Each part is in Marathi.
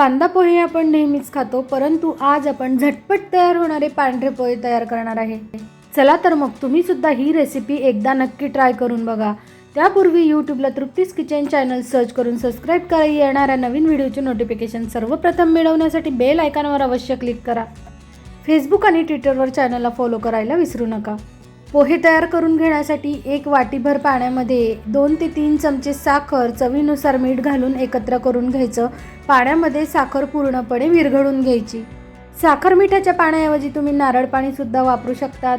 कांदा पोहे आपण नेहमीच खातो परंतु आज आपण झटपट तयार होणारे पांढरे पोहे तयार करणार आहे. चला तर मग तुम्ही सुद्धा ही रेसिपी एकदा नक्की ट्राय करून बघा. त्यापूर्वी यूट्यूबला तृप्तीस किचन चॅनल सर्च करून सबस्क्राईब करा येणाऱ्या नवीन व्हिडिओचे नोटिफिकेशन सर्वप्रथम मिळवण्यासाठी बेल आयकॉनवर अवश्य क्लिक करा. फेसबुक आणि ट्विटरवर चॅनलला फॉलो करायला विसरू नका. पोहे तयार करून घेण्यासाठी एक वाटीभर पाण्यामध्ये दोन ते तीन चमचे साखर चवीनुसार मीठ घालून एकत्र करून घ्यायचं. पाण्यामध्ये साखर पूर्णपणे विरघळून घ्यायची. साखर मिठाच्या पाण्याऐवजी तुम्ही नारळ पाणीसुद्धा वापरू शकतात.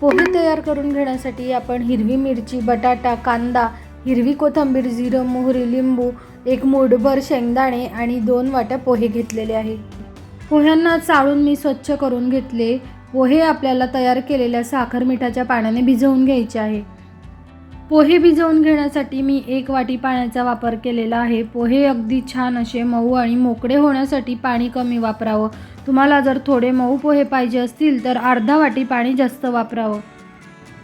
पोहे तयार करून घेण्यासाठी आपण हिरवी मिरची बटाटा कांदा हिरवी कोथिंबीर जिरं मोहरी लिंबू एक मुठभर शेंगदाणे आणि दोन वाट्या पोहे घेतलेले आहे. पोह्यांना चाळून मी स्वच्छ करून घेतले. पोहे आपल्याला तयार केलेल्या साखर मिठाच्या पाण्याने भिजवून घ्यायचे आहे. पोहे भिजवून घेण्यासाठी मी एक वाटी पाण्याचा वापर केलेला आहे. पोहे अगदी छान असे मऊ आणि मोकळे होण्यासाठी पाणी कमी वापरावं. तुम्हाला जर थोडे मऊ पोहे पाहिजे असतील तर अर्धा वाटी पाणी जास्त वापरावं.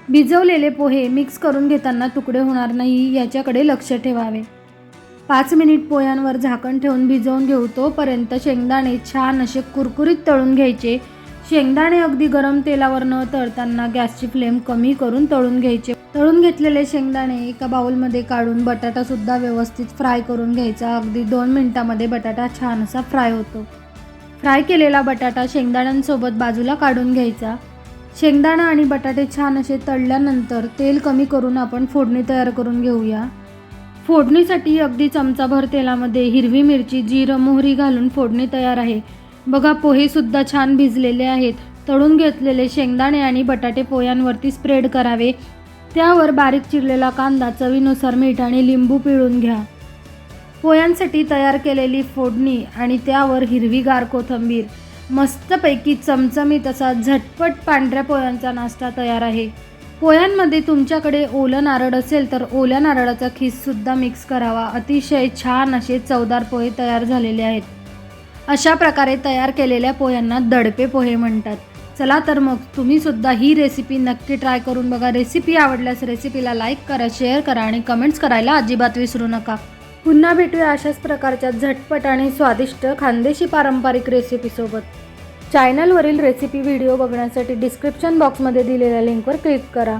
भिजवलेले पोहे मिक्स करून घेताना तुकडे होणार नाही याच्याकडे लक्ष ठेवावे. पाच मिनिट पोह्यांवर झाकण ठेवून भिजवून घेऊ तोपर्यंत शेंगदाणे छान असे कुरकुरीत तळून घ्यायचे. शेंगदाणे अगदी गरम तेलावर न तळताना गॅसची फ्लेम कमी करून तळून घ्यायचे. तळून घेतलेले शेंगदाणे एका बाउलमध्ये काढून बटाटासुद्धा व्यवस्थित फ्राय करून घ्यायचा. अगदी दोन मिनिटामध्ये बटाटा छान असा फ्राय होतो. फ्राय केलेला बटाटा शेंगदाण्यांसोबत बाजूला काढून घ्यायचा. शेंगदाणा आणि बटाटे छान असे तळल्यानंतर तेल कमी करून आपण फोडणी तयार करून घेऊया. फोडणीसाठी अगदी चमचाभर तेलामध्ये हिरवी मिरची जिरं मोहरी घालून फोडणी तयार आहे. बघा पोहेसुद्धा छान भिजलेले आहेत. तळून घेतलेले शेंगदाणे आणि बटाटे पोह्यांवरती स्प्रेड करावे. त्यावर बारीक चिरलेला कांदा चवीनुसार मीठ आणि लिंबू पिळून घ्या. पोह्यांसाठी तयार केलेली फोडणी आणि त्यावर हिरवीगार कोथिंबीर. मस्तपैकी चमचमीत असा झटपट पांढऱ्या पोह्यांचा नाश्ता तयार आहे. पोह्यांमध्ये तुमच्याकडे ओलं नारळ असेल तर ओल्या नारळाचा खीससुद्धा मिक्स करावा. अतिशय छान असे चवदार पोहे तयार झालेले आहेत. अशा प्रकारे तयार केलेल्या पोह्यांना दडपे पोहे म्हणतात. चला तर मग तुम्हीसुद्धा ही रेसिपी नक्की ट्राय करून बघा. रेसिपी आवडल्यास रेसिपीला लाईक करा शेअर करा आणि कमेंट्स करायला अजिबात विसरू नका. पुन्हा भेटूया अशाच प्रकारच्या झटपट आणि स्वादिष्ट खानदेशी पारंपरिक रेसिपीसोबत चॅनलवरील रेसिपी व्हिडिओ बघण्यासाठी डिस्क्रिप्शन बॉक्समध्ये दिलेल्या लिंकवर क्लिक करा.